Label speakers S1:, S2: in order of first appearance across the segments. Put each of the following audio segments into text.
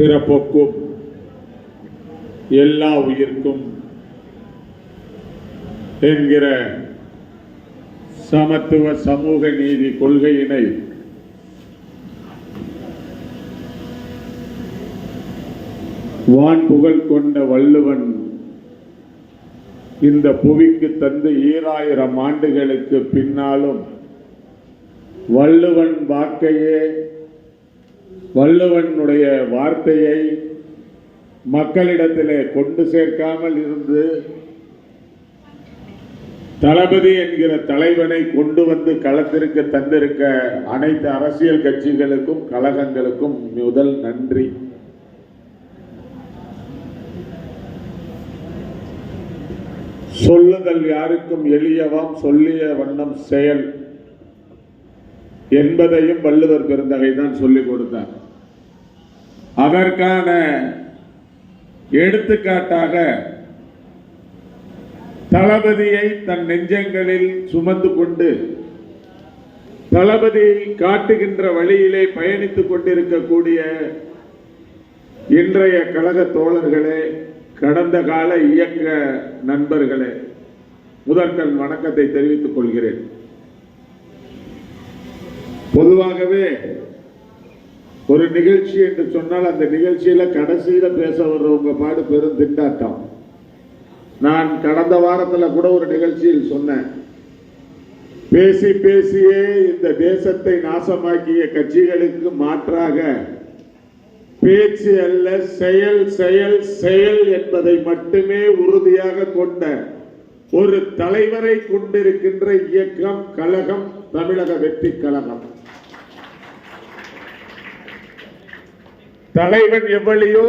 S1: பிறப்புக்கும் எல்லா உயிர்க்கும் என்கிற சமத்துவ சமூக நீதி கொள்கையினை வான் புகழ் கொண்ட வள்ளுவன் இந்த புவிக்கு தந்து ஈராயிரம் ஆண்டுகளுக்கு பின்னாலும் வள்ளுவன் வாக்கையே வள்ளுவனுடைய வார்த்தையை மக்களிடத்திலே கொண்டு சேர்க்காமல் இருந்து தளபதி என்கிற தலைவனை கொண்டு வந்து களத்திற்கு தந்திருக்க அனைத்து அரசியல் கட்சிகளுக்கும் கழகங்களுக்கும் முதல் நன்றி. சொல்லுதல் யாருக்கும் எளியவாம் சொல்லிய வண்ணம் செயல். என்பதையும் வள்ளுவர் பெருந்தகை தான் சொல்லிக் கொடுத்தார். அதற்கான எடுத்துக்காட்டாக தளபதியை தன் நெஞ்சங்களில் சுமந்து கொண்டு தளபதி காட்டுகின்ற வழியிலே பயணித்துக் கொண்டிருக்கக்கூடிய இன்றைய கழக தோழர்களே கடந்த கால இயக்க நண்பர்களே முதற்கண் வணக்கத்தை தெரிவித்துக் கொள்கிறேன். பொதுவாகவே ஒரு நிகழ்ச்சி என்று சொன்னால் அந்த நிகழ்ச்சியில கடைசியில பேச வர்றவங்க பாடு பெரும் திண்டாட்டம். நான் கடந்த வாரத்தில் கூட ஒரு நிகழ்ச்சியில் சொன்னேன். பேசி பேசியே இந்த தேசத்தை நாசமாக்கிய கட்சிகளுக்கு மாற்றாக பேச்சு அல்ல செயல் செயல் செயல் என்பதை மட்டுமே உறுதியாக கொண்ட ஒரு தலைவரை கொண்டிருக்கின்ற இயக்கம் கழகம் தமிழக வெற்றி கழகம். தலைவன் எவ்வளியோ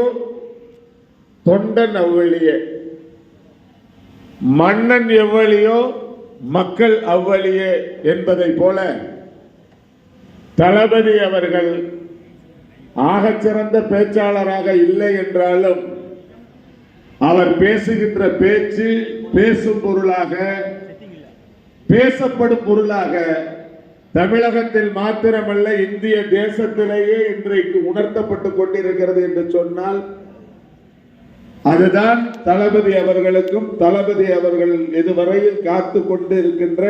S1: தொண்டன் அவ்வளிய. மன்னன் எவ்வளியோ மக்கள் அவ்வளியே என்பதை போல தளபதி அவர்கள் ஆகச்சிறந்த பேச்சாளராக இல்லை என்றாலும் அவர் பேசுகின்ற பேச்சு பேசும் பொருளாக பேசப்படும் பொருளாக தமிழகத்தில் மாத்திரமல்ல இந்திய தேசத்திலேயே இன்றைக்கு உணர்த்தப்பட்டு கொண்டிருக்கிறது என்று சொன்னால் அதுதான் தளபதி அவர்களுக்கும் தளபதி அவர்கள் இதுவரையில் காத்து கொண்டு இருக்கின்ற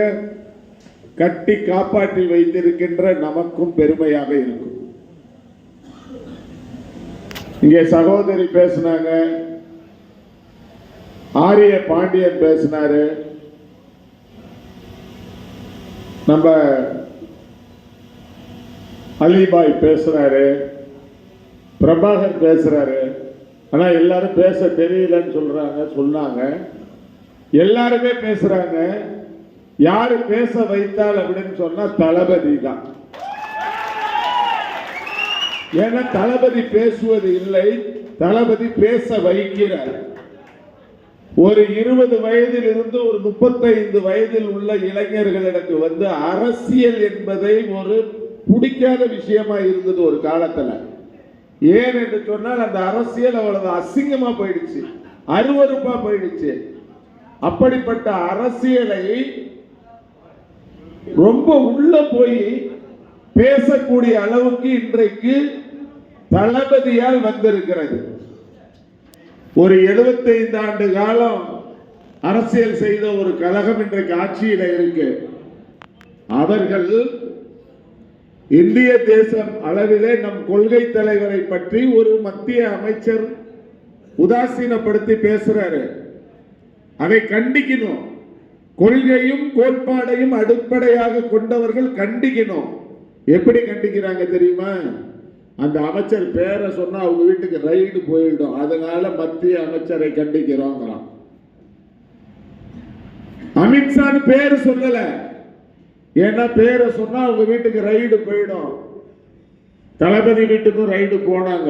S1: கட்டி காப்பாற்றி வைத்திருக்கின்ற நமக்கும் பெருமையாக இருக்கும். இங்கே சகோதரி பேசினாங்க ஆரிய பாண்டியன் பேசினாரு. நம்ம அலிபாய் பேசுகிறாரு பிரபாகர் பேசுகிறாரு ஆனால் எல்லாரும் பேச தெரியலன்னு சொல்கிறாங்க சொன்னாங்க. எல்லாருமே பேசுகிறாங்க யார் பேச வைத்தால் அப்படின்னு சொன்னால் தளபதி தான். ஏன்னா தளபதி பேசுவது இல்லை தளபதி பேச வைக்கிறார். ஒரு இருபது வயதில் இருந்து ஒரு முப்பத்தைந்து வயதில் உள்ள இளைஞர்களிடத்து வந்து அரசியல் என்பதை ஒரு பிடிக்காத விஷயமா இருந்தது ஒரு காலத்துல. ஏன் என்று சொன்னால் அந்த அரசியல் அவ்வளவு அசிங்கமா போயிடுச்சு. அருவறுப்பா போயிடுச்சு. அப்படிப்பட்ட அரசியலை ரொம்ப உள்ள போய் பேசக்கூடிய அளவுக்கு இன்றைக்கு தளபதியால் வந்திருக்கிறது. ஒரு 75 ஆண்டு காலம் அரசியல் செய்த ஒரு கழகம் இன்றைக்கு ஆட்சியில இருக்கு. அவர்கள் இந்திய தேசம் அளவிலே நம் கொள்கை தலைவரை பற்றி ஒரு மத்திய அமைச்சர் உதாசீனப்படுத்தி பேசுறாரு. அதை கண்டிக்கணும் கொள்கையும் கோட்பாடையும் அடிப்படையாக கொண்டவர்கள் கண்டிக்கணும் எப்படி கண்டிக்கிறாங்க தெரியுமா? அந்த அமைச்சர் பேரை சொன்னா அவங்க வீட்டுக்கு ரைடு போயிடும். அதனால மத்திய அமைச்சரை கண்டிக்கிறோங்கிறான். அமித்ஷான் பேர் சொல்லலை. ஏன்னா பேரை சொன்னா அவங்க வீட்டுக்கு ரைடு போயிடும். தளபதி வீட்டுக்கும் ரைடு போனாங்க.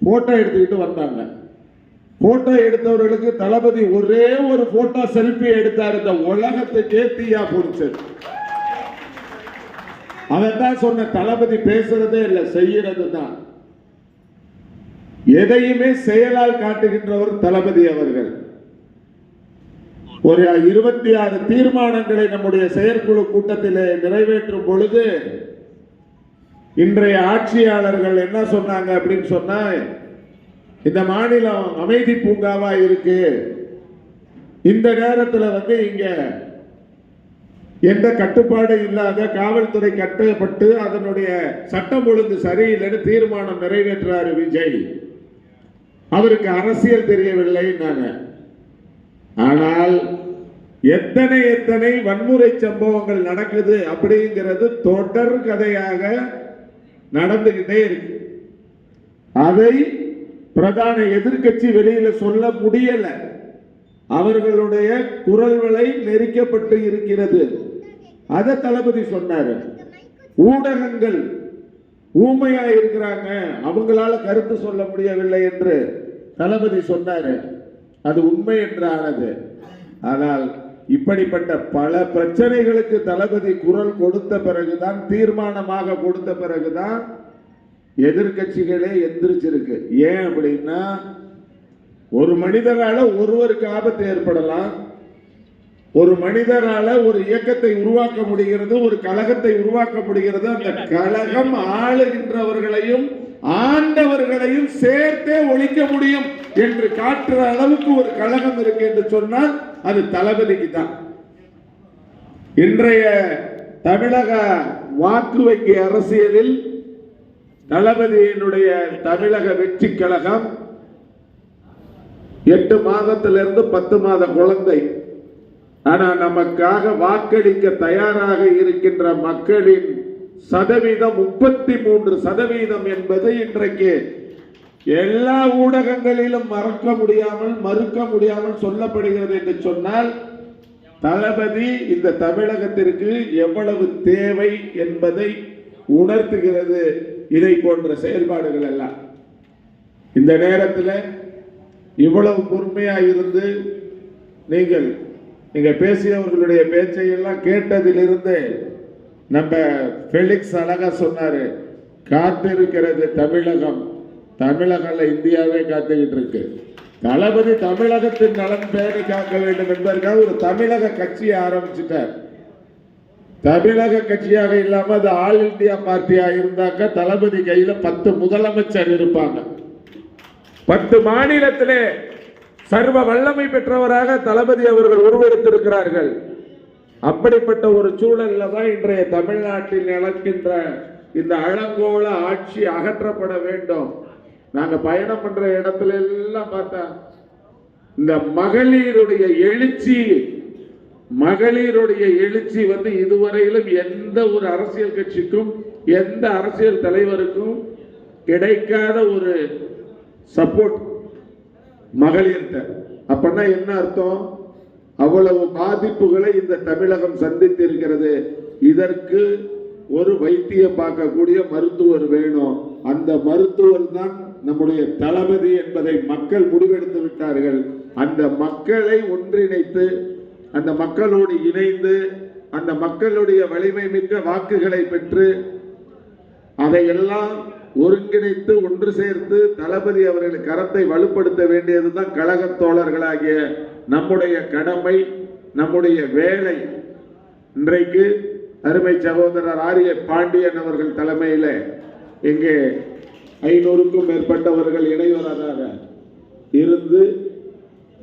S1: போட்டோ எடுத்துக்கிட்டு வந்தாங்க. போட்டோ எடுத்தவர்களுக்கு தளபதி ஒரே ஒரு போட்டோ செல்ஃபி எடுத்தார். இந்த உலகத்துக்கே தீயா பிடிச்சது தான் சொன்ன தளபதி பேசுறதே இல்லை செய்யறது தான். எதையுமே செயலால் காட்டுகின்றவர் தளபதி அவர்கள். ஒரு இருபத்தி ஆறு தீர்மானங்களை நம்முடைய செயற்குழு கூட்டத்திலே நிறைவேற்றும் பொழுது இன்றைய ஆட்சியாளர்கள் என்ன சொன்னாங்க அப்படின்னு சொன்னா இந்த மாநிலம் அமைதி பூங்காவா இருக்கு. இந்த நேரத்தில் வந்து இங்க எந்த கட்டுப்பாடு இல்லாத காவல்துறை கட்டப்பட்டு அதனுடைய சட்டம் ஒழுங்கு சரியில்லைன்னு தீர்மானம் நிறைவேற்றாரு விஜய். அவருக்கு அரசியல் தெரியவில்லைன்னாங்க. ஆனால் எத்தனை எத்தனை வன்முறை சம்பவங்கள் நடக்குது அப்படிங்கிறது தொடர் கதையாக நடந்துகிட்டே இருக்கு. அதை பிரதான எதிர்க்கட்சி வெளியில சொல்ல முடியல. அவர்களுடைய குரல்களை நெரிக்கப்பட்டு இருக்கிறது. அத தளபதி சொன்னாரு. ஊடகங்கள் ஊமையா இருக்கிறாங்க. அவங்களால கருத்து சொல்ல முடியவில்லை என்று தளபதி சொன்னாரு. அது உண்மை என்றானது. ஆனால் இப்படிப்பட்ட பல பிரச்சனைகளுக்கு தளபதி குரல் கொடுத்த பிறகுதான் தீர்மானமாக கொடுத்த பிறகுதான் எதிர்க்கட்சிகளே எந்திரிச்சிருக்கு. ஏன் அப்படின்னா ஒரு மனிதரால ஒருவருக்கு ஆபத்து ஏற்படலாம். ஒரு மனிதரால ஒரு இயக்கத்தை உருவாக்க முடிகிறது ஒரு கழகத்தை உருவாக்க முடிகிறது. அந்த கழகம் ஆளுகின்றவர்களையும் ஆண்டவர்களையும் சேர்த்தே ஒழிக்க முடியும். என்று காட்டுற அளவுக்கு ஒரு கழகம் இருக்கு என்று சொன்னால் அது தளபதிக்கு தான் இன்றைய தமிழக வாக்கு வங்கி அரசியலில் தளபதியினுடைய தமிழக வெற்றி கழகம் எட்டு மாதத்திலிருந்து பத்து மாத குழந்தை. ஆனா நமக்காக வாக்களிக்க தயாராக இருக்கின்ற மக்களின் சதவீதம் முப்பத்தி மூன்று சதவீதம் என்பது இன்றைக்கு எல்லா ஊடகங்களிலும் மறக்க முடியாமல் மறுக்க முடியாமல் சொல்லப்படுகிறது என்று சொன்னால் தளபதி இந்த தமிழகத்திற்கு எவ்வளவு தேவை என்பதை உணர்த்துகிறது. இதை போன்ற செயல்பாடுகள் எல்லாம். இந்த நேரத்தில் இவ்வளவு பொறுமையாக இருந்து நீங்கள் நீங்கள் பேசியவர்களுடைய பேச்சையெல்லாம் கேட்டதிலிருந்து நம்ம ஃபெலிக்ஸ் அழகா சொன்னார் காத்திருக்கிறது தமிழகம். தமிழகம் இந்தியாவே காத்துக்கிட்டு இருக்கு தளபதி தமிழகத்தின் நலன் பேணி காக்க வேண்டும் என்பதற்காக ஒரு தமிழக கட்சியை ஆரம்பிச்சிட்டார். தமிழக கட்சியாக இல்லாம அது ஆல் இந்தியா பார்ட்டியா இருந்தாக்க தளபதி கையில பத்து முதலமைச்சர் இருப்பாங்க. பத்து மாநிலத்திலே சர்வ வல்லமை பெற்றவராக தளபதி அவர்கள் உருவெடுத்திருக்கிறார்கள். அப்படிப்பட்ட ஒரு சூழல்ல தான் இன்றைய தமிழ்நாட்டில் நடக்கின்ற இந்த அலங்கோல ஆட்சி அகற்றப்பட வேண்டும். நாங்க பயணம் பண்ற இடத்துல எல்லாம் பார்த்தா இந்த மகளிருடைய எழுச்சி மகளிருடைய எழுச்சி வந்து இதுவரையிலும் எந்த ஒரு அரசியல் கட்சிக்கும் எந்த அரசியல் தலைவருக்கும் கிடைக்காத ஒரு சப்போர்ட் மகளிர்கிட்ட. அப்படின்னா என்ன அர்த்தம்? அவ்வளவு பாதிப்புகளை இந்த தமிழகம் சந்தித்திருக்கிறது. இதற்கு ஒரு வைத்தியம் பார்க்கக்கூடிய மருத்துவர் வேணும். அந்த மருத்துவர் தான் நம்முடைய தளபதி என்பதை மக்கள் முடிவெடுத்து விட்டார்கள். அந்த மக்களை ஒன்றிணைத்து அந்த மக்களோடு இணைந்து அந்த மக்களுடைய வலிமை மிக்க வாக்குகளை பெற்று அதையெல்லாம் ஒருங்கிணைத்து ஒன்று சேர்த்து தளபதி அவர்கள் கரத்தை வலுப்படுத்த வேண்டியதுதான் கழகத் தோழர்களாகிய நம்முடைய கடமை நம்முடைய வேலை. இன்றைக்கு அருமை சகோதரர் ஆரிய பாண்டியன் அவர்கள் தலைமையில் இங்கே ஐநூறுக்கும் மேற்பட்டவர்கள் இணைவராக இருந்து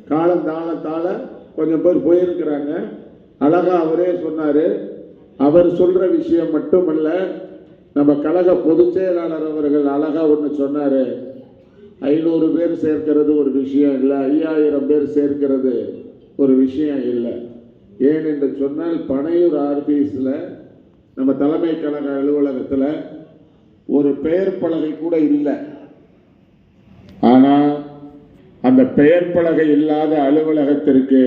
S1: காலம் தாழ தாழ கொஞ்சம் பேர் போயிருக்கிறாங்க. அழகா அவரே சொன்னார். அவர் சொல்கிற விஷயம் மட்டுமல்ல நம்ம கழக பொதுச் செயலாளர் அவர்கள் அழகா ஒன்று சொன்னார். ஐநூறு பேர் சேர்க்கிறது ஒரு விஷயம் இல்லை ஐயாயிரம் பேர் சேர்க்கிறது ஒரு விஷயம் இல்லை. ஏன் என்று சொன்னால் பனையூர் ஆர்பிஎஸ்ல நம்ம தலைமை கழக அலுவலகத்தில் ஒரு பெயர் பலகை கூட இல்லை. ஆனால் அந்த பெயர் பலகை இல்லாத அலுவலகத்திற்கு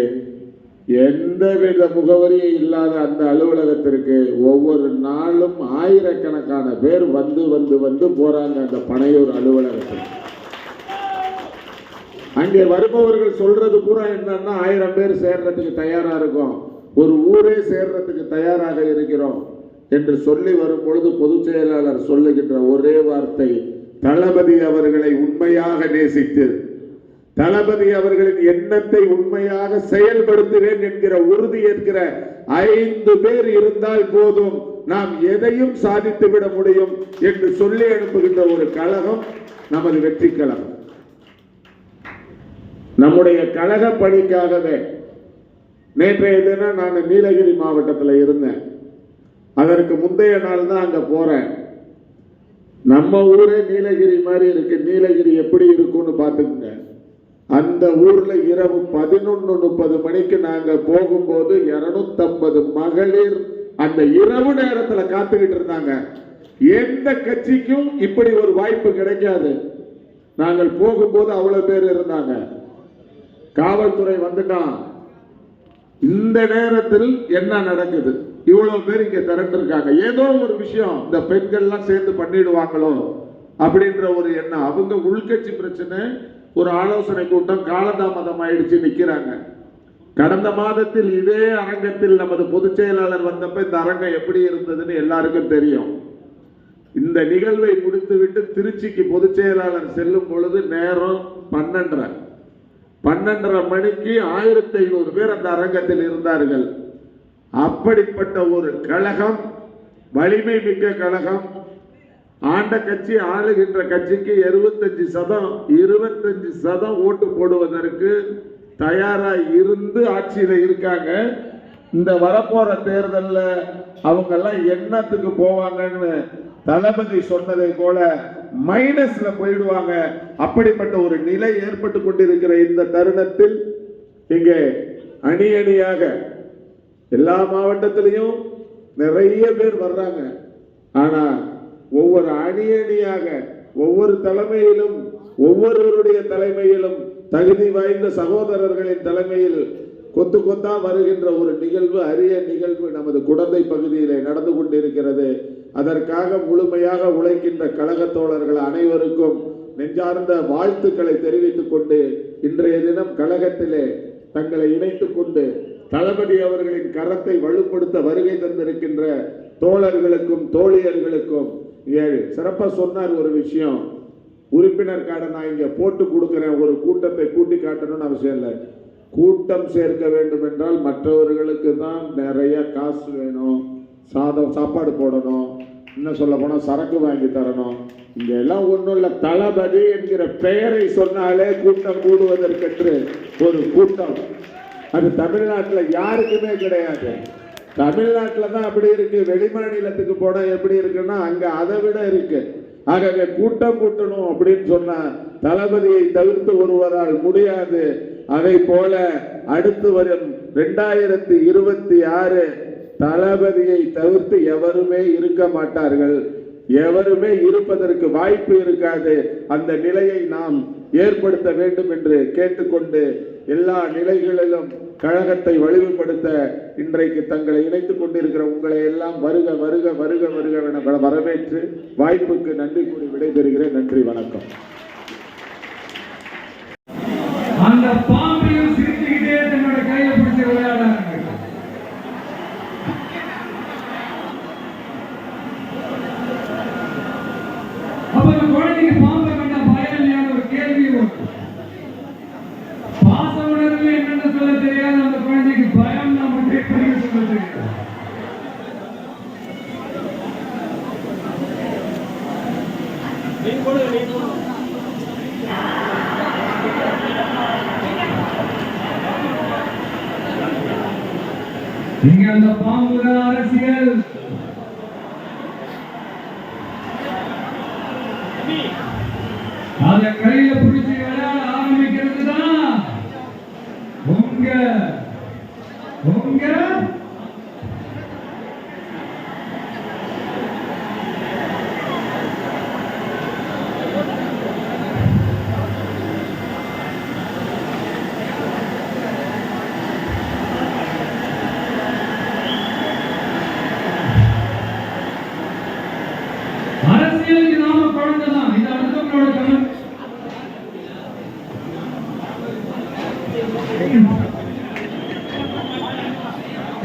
S1: எந்தவித முகவரியும் இல்லாத அந்த அலுவலகத்திற்கு ஒவ்வொரு நாளும் ஆயிரக்கணக்கான பேர் வந்து வந்து வந்து போறாங்க அந்த பனையூர் அலுவலகத்தில். அங்கே வருபவர்கள் சொல்றது பூரா என்னன்னா ஆயிரம் பேர் சேர்றதுக்கு தயாரா இருக்கும். ஒரு ஊரே சேர்றதுக்கு தயாராக இருக்கிறோம். என்று சொல்லி வரும் பொழுது பொதுச் செயலாளர் சொல்லுகின்ற ஒரே வார்த்தை தளபதி அவர்களை உண்மையாக நேசித்து தளபதி அவர்களின் எண்ணத்தை உண்மையாக செயல்படுத்துவேன் என்கிற உறுதி என்கிற ஐந்து பேர் இருந்தால் போதும் நாம் எதையும் சாதித்து விட முடியும் என்று சொல்லி அனுப்புகின்ற ஒரு கழகம் நமது வெற்றி கழகம். நம்முடைய கழக பணிக்காகவே நேற்றைய தினம் நான் நீலகிரி மாவட்டத்தில் இருந்தேன். அதற்கு முந்தைய நாள் தான் அங்கே போகிறேன் நம்ம ஊரே நீலகிரி மாதிரி இருக்கு. நீலகிரி எப்படி இருக்கும்னு பார்த்துக்குங்க. அந்த ஊரில் இரவு பதினொன்று முப்பது மணிக்கு நாங்கள் போகும்போது இரநூத்தம்பது மகளிர் அந்த இரவு நேரத்தில் காத்துக்கிட்டு இருந்தாங்க. எந்த கட்சிக்கும் இப்படி ஒரு வாய்ப்பு கிடைக்காது. நாங்கள் போகும்போது அவ்வளோ பேர் இருந்தாங்க. காவல்துறை வந்துட்டான். இந்த நேரத்தில் என்ன நடக்குது? இவ்வளவு பேர் இங்க திரட்டிருக்காங்க. ஏதோ ஒரு விஷயம் இந்த பெண்கள்லாம் சேர்ந்து பண்ணிடுவாங்களோ அப்படின்ற ஒரு எண்ணம். அவங்க உள்கட்சி பிரச்சனை ஒரு ஆலோசனை கூட்டம் காலதாமதம் ஆயிடுச்சு நிக்கிறாங்க. கடந்த மாதத்தில் இதே அரங்கத்தில் நமது பொதுச் செயலாளர் வந்தப்ப இந்த அரங்கம் எப்படி இருந்ததுன்னு எல்லாருக்கும் தெரியும். இந்த நிகழ்வை முடித்துவிட்டு திருச்சிக்கு பொதுச் செயலாளர் செல்லும் பொழுது நேரம் பன்னெண்டரை. பன்னெண்டரை மணிக்கு ஆயிரத்தி ஐநூறு பேர் அந்த அரங்கத்தில் இருந்தார்கள். அப்படிப்பட்ட ஒரு கழகம் வலிமை மிக்க கழகம். ஆண்ட கட்சி ஆளுகின்ற கட்சிக்கு எழுபத்தஞ்சு சதம் இருபத்தஞ்சு சதம் ஓட்டு போடுவதற்கு தயாரா இருந்து ஆட்சியில இருக்காங்க. இந்த வரப்போற தேர்தலில் அவங்க எல்லாம் என்னத்துக்கு போவாங்கன்னு தளபதி சொன்னதை போல மைனஸ்ல போயிடுவாங்க. அப்படிப்பட்ட ஒரு நிலை ஏற்பட்டு கொண்டிருக்கிற இந்த தருணத்தில் இங்கே அணி அணியாக எல்லா மாவட்டத்திலையும் நிறைய பேர் வர்றாங்க. ஆனா ஒவ்வொரு அணி அணியாக ஒவ்வொரு தலைமையிலும் ஒவ்வொருவருடைய தலைமையிலும் தகுதி வாய்ந்த சகோதரர்களின் தலைமையில் கொத்து கொத்தா வருகின்ற ஒரு நிகழ்வு அரிய நிகழ்வு நமது குடந்தை பகுதியிலே நடந்து கொண்டிருக்கிறது. அதற்காக முழுமையாக உழைக்கின்ற கழகத் தோழர்கள் அனைவருக்கும் நெஞ்சார்ந்த வாழ்த்துக்களை தெரிவித்துக் கொண்டு இன்றைய தினம் கழகத்திலே தங்களை இணைத்துக் கொண்டு தளபதி அவர்களின் கரத்தை வலுப்படுத்த வருகை தந்திருக்கின்ற தோழர்களுக்கும் தோழியர்களுக்கும் இங்கே சிறப்பா சொன்னார் ஒரு விஷயம். உறுப்பினர் கார்டை நான் இங்கே போட்டு கொடுக்குறேன் ஒரு கூட்டத்தை கூட்டி காட்டணும்னு அவசியம் இல்லை. கூட்டம் சேர்க்க வேண்டும் என்றால் மற்றவர்களுக்கு தான் நிறைய காசு வேணும். சாதம் சாப்பாடு போடணும். இன்னும் சொல்ல போனால் சரக்கு வாங்கி தரணும். இங்கே எல்லாம் ஒன்றும் இல்லை. தளபதி என்கிற பெயரை சொன்னாலே கூட்டம் கூடுவதற்கென்று ஒரு கூட்டம். அது தமிழ்நாட்டில் யாருக்குமே கிடையாது. தமிழ்நாட்டில் தான் அப்படி இருக்கு. வெளிமாநிலத்துக்கு போனால் எப்படி இருக்குன்னா அங்கே அதை விட இருக்கு. ஆகவே கூட்டம் கூட்டணும் அப்படின்னு சொன்னால் தளபதியை தவிர்த்து ஒருவரால் முடியாது. அதை போல அடுத்து வரும் ரெண்டாயிரத்தி இருபத்தி ஆறு தளபதியை தவிர்த்து எவருமே இருக்க மாட்டார்கள். எவருமே இருப்பதற்கு வாய்ப்பு இருக்காது. அந்த நிலையை நாம் ஏற்படுத்த வேண்டும் என்று கேட்டுக்கொண்டு எல்லா நிலைகளிலும் கழகத்தை வலிமைப்படுத்த இன்றைக்கு தங்களை இணைத்துக் கொண்டிருக்கிற உங்களை எல்லாம் வருக வருக வருக வருக என வரவேற்று வாய்ப்புக்கு நன்றி கூறி விடைபெறுகிறேன். நன்றி வணக்கம்
S2: அந்த பாம்பையும் சிரிச்சுக்கிட்டே தன்னோட கையில பிடிச்சு விளையாடுறாங்க அப்ப அந்த குழந்தைக்கு பாம்பை கண்ட பயம் இல்லையான ஒரு கேள்வி வரும் பாச உணர்வு என்னன்னு சொல்ல தெரியாது அந்த குழந்தைக்கு பயம் நான் மட்டும் எப்படி சொல்ல தெரியாது இங்க அந்த பாம்பு தான் அரசியல் அதை கையில புடிச்சு விளையாட ஆரம்பிக்கிறது தான் உங்க உங்க அரசியலுக்கு நாம குழந்தை தான் இது அடுத்தவங்களோட கணக்கு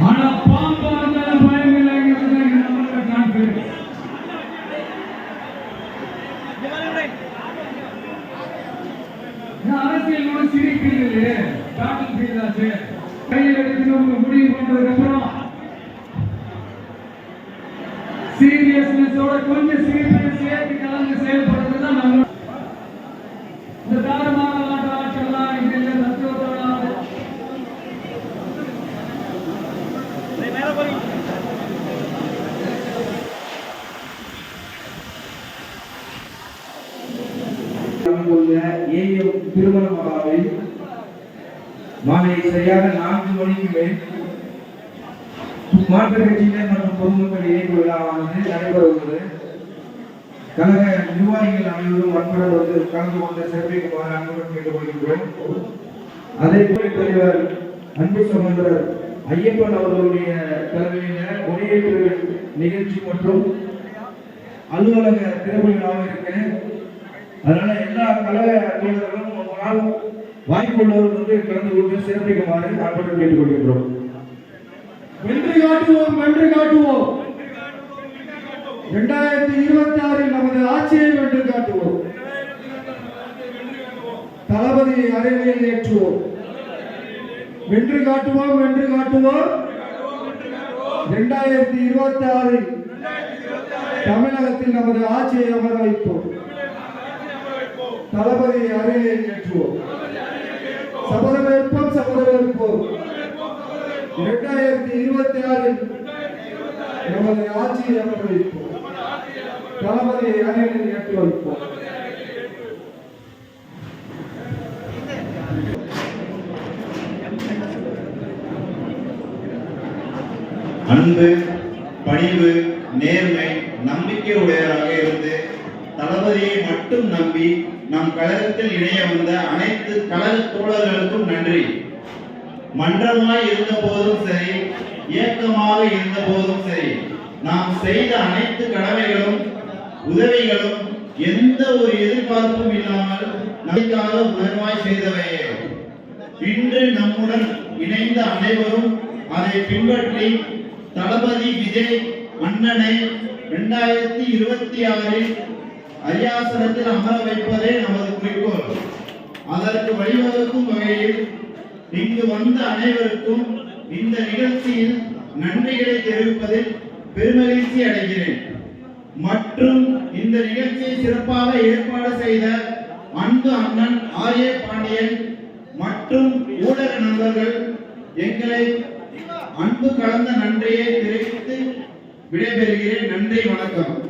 S2: ஆனா பாம்பா இருந்தாலும் பயம் இல்லைங்கிறது தான் இங்க நம்மளோட கான்ஃபிடன்ஸ் அரசியல் கூட சிரிக்கிறது இல்லையே பேட்டில் ஃபீல்ட் ஆச்சு கையில் எடுக்கணும் முடிவு பண்றதுக்கு அப்புறம் சீரியஸ்னஸோட கொஞ்சம் சீரியஸ் சேர்த்து கலந்து செயல்படுறது தான் நம்ம இந்த தாரமான ஆட்ட ஆட்டெல்லாம் இது இல்லை தத்துவத்தோட ஆடு.
S3: உள்ள ஏஎம் திருமண மகாவில் மாலை சரியாக நான்கு மணிக்கு மேல் மாற்றுக் கட்சியினர் மற்றும் பொதுமக்கள் இணைப்பு விழாவானது நடைபெற உள்ளது. கழக நிர்வாகிகள் அனைவரும் வன்பட வந்து கலந்து கொண்டு சிறப்பிக்குமாறு அன்புடன் கேட்டுக்கொள்கின்றோம். அதே போல தலைவர் அன்பு சகோதரர் ஐயப்பன் அவர்களுடைய தலைமையில ஒளியேற்று நிகழ்ச்சி மற்றும் அலுவலக திறப்பு விழாவும் இருக்கு. அதனால எல்லா கழக தோழர்களும் ஒரு வாய்ப்பு உள்ளவர்கள் வந்து கலந்து கொண்டு சிறப்பிக்குமாறு அன்புடன் கேட்டுக்கொள்கின்றோம்.
S2: வென்று காட்டுவோம் வென்று காட்டுவோம். இரண்டாயிரத்தி இருபத்தி ஆறில் நமது ஆட்சியை வென்று காட்டுவோம். தளபதியை அறையில் ஏற்றுவோம். வென்று காட்டுவோம் வென்று காட்டுவோம். இரண்டாயிரத்தி இருபத்தி ஆறில் தமிழகத்தில் நமது ஆட்சியை அமர வைப்போம். தளபதியை அறையில் ஏற்றுவோம். சபதமேற்போம் சபதமேற்போம் இரண்டாயிரத்தி இருபத்தி ஆறில் நமது ஆட்சியை அனுபவிப்போம் தளபதியை அறையில் ஏற்றி வைப்போம்.
S4: அன்பு பணிவு நேர்மை நம்பிக்கை உடையவராக இருந்து தளபதியை மட்டும் நம்பி நம் கழகத்தில் இணைய வந்த அனைத்து கழக தோழர்களுக்கும் நன்றி. மன்றமாய் இருந்த போதும் சரி இயக்கமாக இருந்த போதும் சரி நாம் செய்த அனைத்து கடமைகளும் உதவிகளும் எந்த ஒரு எதிர்பார்ப்பும் இல்லாமல் நமக்காக உணர்வாய் செய்தவையே. இன்று நம்முடன் இணைந்த அனைவரும் அதை பின்பற்றி தளபதி விஜய் அண்ணனை இரண்டாயிரத்தி இருபத்தி ஆறில் அரியாசனத்தில் அமர வைப்பதே நமது குறிக்கோள். அதற்கு வழிவகுக்கும் வகையில் இங்கு வந்த அனைவருக்கும் இந்த நிகழ்ச்சியில் நன்றிகளை தெரிவிப்பதில் பெருமகிழ்ச்சி அடைகிறேன். மற்றும் இந்த நிகழ்ச்சியை சிறப்பாக ஏற்பாடு செய்த அன்பு அண்ணன் ஆர் ஏ பாண்டியன் மற்றும் ஊடக நண்பர்கள் எங்களை அன்பு கலந்த நன்றியை தெரிவித்து விடைபெறுகிறேன். நன்றி வணக்கம்.